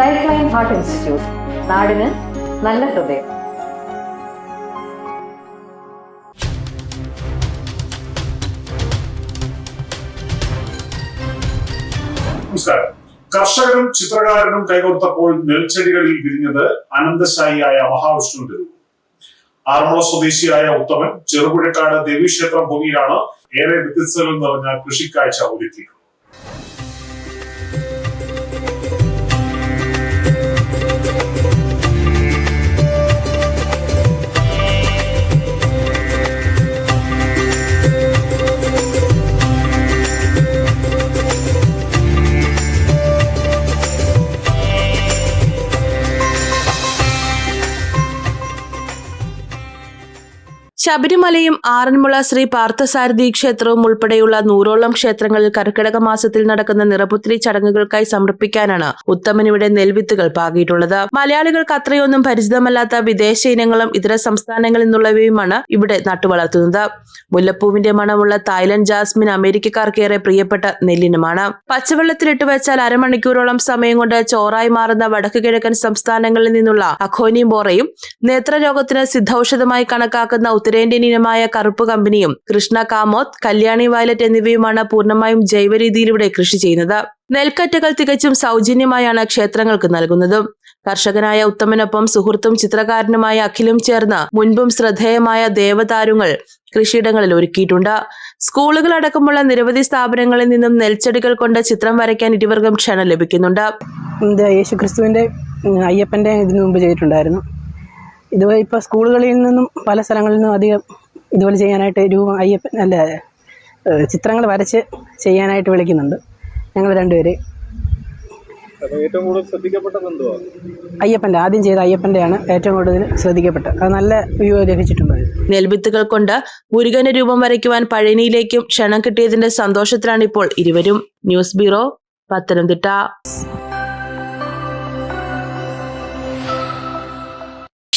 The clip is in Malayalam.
ലൈഫ് ലൈൻ ഹാർട്ട് ഇൻസ്റ്റിറ്റ്യൂട്ട് നാടിന് നല്ല ഹൃദയം. നമസ്കാരം. കർഷകനും ചിത്രകാരനും കൈകോർത്തപ്പോൾ നെൽച്ചെടികളിൽ വിരിഞ്ഞത് അനന്തശായിയായ മഹാവിഷ്ണുവിന്റെ രൂപം. ആറന്മുള സ്വദേശിയായ ഉത്തമൻ ചെറുപുഴക്കാട് ദേവീക്ഷേത്രം ഭൂമിയിലാണ് ഏറെ വ്യത്യസ്തകൾ നിറഞ്ഞ കൃഷിക്കാഴ്ച ഒരുക്കിയിട്ടുള്ളത്. ശബരിമലയും ആറന്മുള ശ്രീ പാർത്ഥസാരഥി ക്ഷേത്രവും ഉൾപ്പെടെയുള്ള നൂറോളം ക്ഷേത്രങ്ങളിൽ കർക്കിടക മാസത്തിൽ നടക്കുന്ന നിറപുത്രി ചടങ്ങുകൾക്കായി സമർപ്പിക്കാനാണ് ഉത്തമൻ നെൽവിത്തുകൾ പാകിയിട്ടുള്ളത്. മലയാളികൾക്ക് അത്രയൊന്നും പരിചിതമല്ലാത്ത വിദേശ ഇനങ്ങളും ഇതര സംസ്ഥാനങ്ങളിൽ നിന്നുള്ളവയുമാണ് ഇവിടെ നട്ടുവളർത്തുന്നത്. മുല്ലപ്പൂവിന്റെ മണമുള്ള തായ്ലൻഡ് ജാസ്മിൻ അമേരിക്കക്കാർക്കേറെ പ്രിയപ്പെട്ട നെല്ലിനുമാണ്. പച്ചവെള്ളത്തിലിട്ട് വെച്ചാൽ അരമണിക്കൂറോളം സമയം കൊണ്ട് ചോറായി മാറുന്ന വടക്കു കിഴക്കൻ സംസ്ഥാനങ്ങളിൽ നിന്നുള്ള അഖോനി ബോറയും നേത്രരോഗത്തിന് സിദ്ധൌഷധമായി കണക്കാക്കുന്ന ഉത്തരേന്ത്യൻ ഇനമായ കറുപ്പ് കമ്പനിയും കൃഷ്ണ കാമോത്ത് കല്യാണി വയലറ്റ് എന്നിവയുമാണ് പൂർണമായും ജൈവരീതിയിലൂടെ കൃഷി ചെയ്യുന്നത്. നെൽക്കറ്റകൾ തികച്ചും സൗജന്യമായാണ് ക്ഷേത്രങ്ങൾക്ക് നൽകുന്നത്. കർഷകനായ ഉത്തമനൊപ്പം സുഹൃത്തും ചിത്രകാരനുമായ അഖിലും ചേർന്ന് മുൻപും ശ്രദ്ധേയമായ ദേവതാരുങ്ങൾ കൃഷിയിടങ്ങളിൽ ഒരുക്കിയിട്ടുണ്ട്. സ്കൂളുകൾ അടക്കമുള്ള നിരവധി സ്ഥാപനങ്ങളിൽ നിന്നും നെൽച്ചെടികൾ കൊണ്ട് ചിത്രം വരയ്ക്കാൻ ഇരുവർക്കും ക്ഷണം ലഭിക്കുന്നുണ്ട്. യേശുക്രിസ്തുവിന്റെ അയ്യപ്പന്റെ ഇതിനു മുമ്പ് ചെയ്തിട്ടുണ്ടായിരുന്നു. ഇതുപോലെ ഇപ്പോൾ സ്കൂളുകളിൽ നിന്നും പല സ്ഥലങ്ങളിൽ നിന്നും അധികം ഇതുപോലെ ചെയ്യാനായിട്ട് രൂപം അയ്യപ്പൻ അല്ല ചിത്രങ്ങൾ വരച്ച് ചെയ്യാനായിട്ട് വിളിക്കുന്നുണ്ട്. ഞങ്ങൾ രണ്ടുപേര്. ഏറ്റവും കൂടുതൽ ശ്രദ്ധിക്കപ്പെട്ടത് എന്തുവാ? അയ്യപ്പന്റെ ആദ്യം ചെയ്ത അയ്യപ്പന്റെയാണ് ഏറ്റവും കൂടുതൽ ശ്രദ്ധിക്കപ്പെട്ടത്. അത് നല്ല വ്യൂ ലഭിച്ചിട്ടുണ്ട്. നെൽബിത്തുകൾ നെൽവിത്തുകൾ കൊണ്ട് മുരുകന് രൂപം വരയ്ക്കുവാൻ പഴനിയിലേക്കും ക്ഷണം കിട്ടിയതിന്റെ സന്തോഷത്തിലാണ് ഇപ്പോൾ ഇരുവരും. News bureau Pathanamthitta.